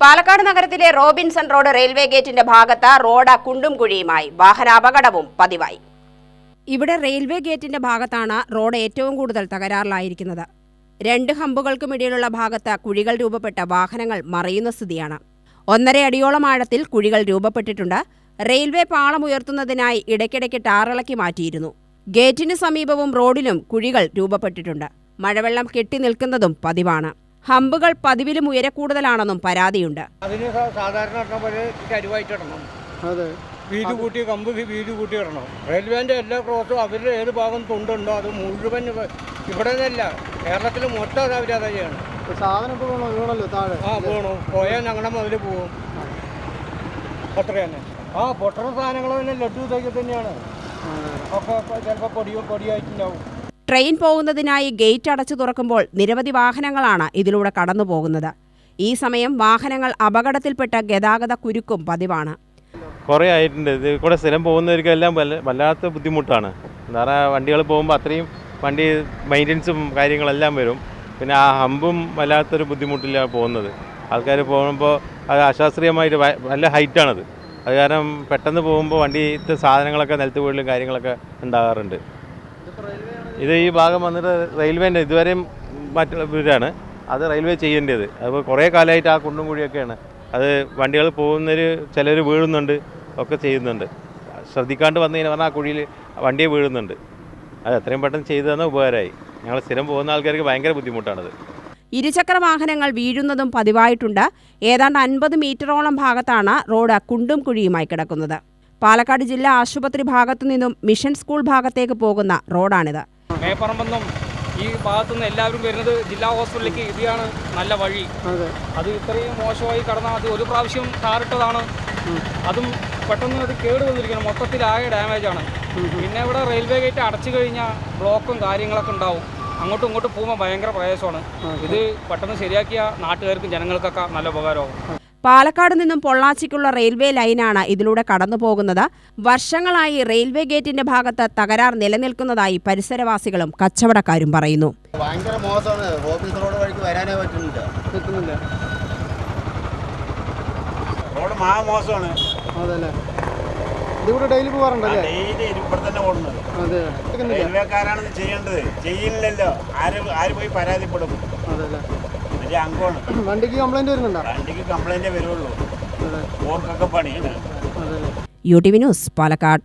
പാലക്കാട് നഗരത്തിലെ Robinson road railway ഗേറ്റിന്റെ ഭാഗത്ത് റോഡ് കുണ്ടും കുഴിയുമായി. വാഹനാപകടവും പതിവായി. ഇവിടെ റെയിൽവേ ഗേറ്റിന്റെ ഭാഗത്താണ് റോഡ് ഏറ്റവും കൂടുതൽ തകരാറിലായിരിക്കുന്നത്. രണ്ട് ഹമ്പുകൾക്കുമിടയിലുള്ള ഭാഗത്ത് കുഴികൾ രൂപപ്പെട്ട വാഹനങ്ങൾ മറയുന്ന സ്ഥിതിയാണ്. ഒന്നര അടിയോളം ആഴത്തിൽ കുഴികൾ രൂപപ്പെട്ടിട്ടുണ്ട്. റെയിൽവേ പാളം ഉയർത്തുന്നതിനായി ഇടയ്ക്കിടയ്ക്ക് ടാറിളക്കി മാറ്റിയിരുന്നു. ഗേറ്റിന് സമീപവും റോഡിലും കുഴികൾ രൂപപ്പെട്ടിട്ടുണ്ട്. മഴവെള്ളം കെട്ടി നിൽക്കുന്നതും പതിവാണ്. ഹമ്പുകൾ പതിവിലും ഉയരക്കൂടുതലാണെന്നും പരാതിയുണ്ട്. അതിന് സാധാരണ ഇടണ കരുവായിട്ട് ഇടണം. അതെ. വീതി കൂട്ടി കമ്പ് വീതി കൂട്ടി ഇടണം. റെയിൽവേന്റെ എല്ലാ ക്രോസും അവരുടെ ഏത് ഭാഗം തുണ്ടുണ്ടോ അത് മുഴുവൻ ഇവ- ഇവിടെ നിന്നല്ല. കേരളത്തിൽ മൊത്തം അത് അവരതാ ചെയ്യണം. സാധനം ഇപ്പോൾ വീണോ വീണല്ലോ താഴെ. ആ പോണു. പോയാൽ ഞങ്ങളുടെ മുതൽ പോവും. അത്ര തന്നെ. ആ പൊട്ടണ സാധനങ്ങൾ തന്നെ ലഡു ഇതൊക്കെ തന്നെയാണ്. ഒക്കെ ചിലപ്പോൾ പൊടി പൊടിയായിട്ടുണ്ടാവും. ട്രെയിൻ പോകുന്നതിനായി ഗേറ്റ് അടച്ചു തുറക്കുമ്പോൾ നിരവധി വാഹനങ്ങളാണ് ഇതിലൂടെ കടന്നു പോകുന്നത്. ഈ സമയം വാഹനങ്ങൾ അപകടത്തിൽപ്പെട്ട ഗതാഗത കുരുക്കും പതിവാണ്. കുറേ ആയിട്ടുണ്ട്. ഇത് കൂടെ സ്ഥിരം പോകുന്നവർക്കെല്ലാം വല്ലാത്ത ബുദ്ധിമുട്ടാണ്. എന്താ പറയുക വണ്ടികൾ പോകുമ്പോൾ അത്രയും വണ്ടി മെയിന്റനൻസും കാര്യങ്ങളെല്ലാം വരും. പിന്നെ ആ ഹമ്പും വല്ലാത്തൊരു ബുദ്ധിമുട്ടിലാണ് പോകുന്നത്. ആൾക്കാർ പോകുമ്പോൾ അത് അശാസ്ത്രീയമായിട്ട് നല്ല ഹൈറ്റാണത്. അത് കാരണം പെട്ടെന്ന് പോകുമ്പോൾ വണ്ടിത്തെ സാധനങ്ങളൊക്കെ നിലത്ത് വീട്ടിലും കാര്യങ്ങളൊക്കെ ഉണ്ടാകാറുണ്ട്. ഇത് ഈ ഭാഗം വന്നിട്ട് റെയിൽവേന്റെ ഇതുവരെയും മറ്റുള്ള ഇവരാണ് അത് റെയിൽവേ ചെയ്യേണ്ടത്. അപ്പോൾ കുറേ കാലമായിട്ട് ആ കുണ്ടും കുഴിയൊക്കെയാണ് അത് വണ്ടികൾ പോകുന്നവർ ചിലർ വീഴുന്നുണ്ട് ഒക്കെ ചെയ്യുന്നുണ്ട്. ശ്രദ്ധിക്കാണ്ട് വന്നു കഴിഞ്ഞാൽ ആ കുഴിയിൽ വണ്ടിയെ വീഴുന്നുണ്ട്. അത് എത്രയും പെട്ടെന്ന് ചെയ്തു തന്ന ഉപകാരമായി. ഞങ്ങൾ സ്ഥിരം പോകുന്ന ആൾക്കാർക്ക് ഭയങ്കര ബുദ്ധിമുട്ടാണത്. ഇരുചക്ര വാഹനങ്ങൾ വീഴുന്നതും പതിവായിട്ടുണ്ട്. ഏതാണ്ട് അൻപത് മീറ്ററോളം ഭാഗത്താണ് റോഡ് കുണ്ടും കുഴിയുമായി കിടക്കുന്നത്. പാലക്കാട് ജില്ലാ ആശുപത്രി ഭാഗത്തു നിന്നും മിഷൻ സ്കൂൾ ഭാഗത്തേക്ക് പോകുന്ന റോഡാണിത്. മേപ്പറമ്പെന്നും ഈ ഭാഗത്തുനിന്ന് എല്ലാവരും വരുന്നത് ജില്ലാ ഹോസ്പിറ്റലിലേക്ക് ഇതാണ് നല്ല വഴി. അതെ. ഇത്രയും മോശമായി കടന്നാൽ അത് ഒരു പ്രാവശ്യം ടാറിട്ടതാണ്. അതും പെട്ടെന്ന് അത് കേട് വന്നിരിക്കണം മൊത്തത്തിലാകെ ആയ ഡാമേജാണ് പിന്നെ ഇവിടെ റെയിൽവേ ഗേറ്റ് അടച്ചു കഴിഞ്ഞാൽ ബ്ലോക്കും കാര്യങ്ങളൊക്കെ ഉണ്ടാവും. അങ്ങോട്ടും ഇങ്ങോട്ടും പോകുമ്പോൾ ഭയങ്കര പ്രയാസമാണ്. ഇത് പെട്ടെന്ന് ശരിയാക്കിയ നാട്ടുകാർക്കും ജനങ്ങൾക്കൊക്കെ നല്ല ഉപകാരമാകും പാലക്കാട് നിന്നും പൊള്ളാച്ചിക്കുള്ള റെയിൽവേ ലൈനാണ് ഇതിലൂടെ കടന്നു പോകുന്നത് വർഷങ്ങളായി റെയിൽവേ ഗേറ്റിന്റെ ഭാഗത്ത് തകരാർ നിലനിൽക്കുന്നതായി പരിസരവാസികളും കച്ചവടക്കാരും പറയുന്നു. ഭയങ്കര മോശമാണ്. ഓഫീസ് റോഡ് വഴിക്ക് വരാനേ പറ്റുന്നില്ല. പറ്റുന്നില്ല റോഡ് മാ മോശമാണ്. ഇതിവിടെ ഡെയിലി പോകാറുണ്ടല്ലേ ഡെയിലി ഇവിടെ തന്നെ ഓടുന്നത്. അതെ. റെയിൽവേക്കാരാണ് ചെയ്യേണ്ടത്. ചെയ്യില്ലല്ലോ. ആര് ആര് പോയി പരാതിപ്പെടും? അതെ അല്ലേ വലിയ അംഗമാണ്. വണ്ടിക്ക് കംപ്ലൈന്റ് വരുന്നുണ്ടോ? വണ്ടിക്ക് കംപ്ലൈന്റ് വരുള്ളൂ. ഓർക്കൊക്കെ പണിയാണ്. U T V news Palakkad.